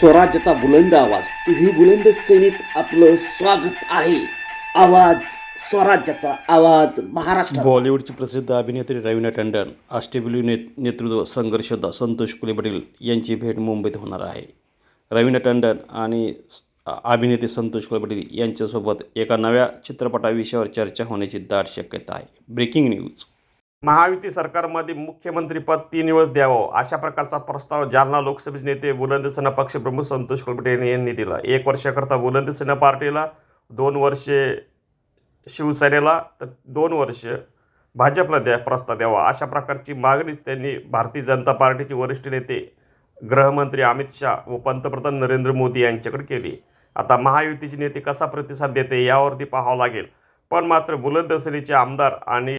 स्वराज्याचा बुलंद आवाज. तुम्ही बुलंद सेनेत आपलं स्वागत आहे. आवाज स्वराज्याचा आवाज महाराष्ट्र बॉलिवूडची प्रसिद्ध अभिनेत्री रवीना टंडन अष्टबिलू ने नेतृत्व संघर्षदा संतोष कुलेबडील यांची भेट मुंबईत होणार आहे. रवीना टंडन आणि अभिनेते संतोष कुलबडील यांच्यासोबत एका नव्या चित्रपटाविषयावर चर्चा होण्याची दाट शक्यता आहे. Breaking news. महायुती सरकारमध्ये मुख्यमंत्रीपद तीन दिवस द्यावं अशा प्रकारचा प्रस्ताव जालना लोकसभेचे नेते बुलंद सेना पक्षप्रमुख संतोष कुलपटे यांनी दिला. एक वर्षाकरता बुलंद सेना पार्टीला दोन वर्षे शिवसेनेला तर दोन वर्ष भाजपला द्या प्रस्ताव द्यावा. अशा प्रकारची मागणीच त्यांनी भारतीय जनता पार्टीचे वरिष्ठ नेते गृहमंत्री अमित शाह व पंतप्रधान नरेंद्र मोदी यांच्याकडे केली. आता महायुतीचे नेते कसा प्रतिसाद देते यावरती पाहावं लागेल. पण मात्र बुलंद सेनेचे आमदार आणि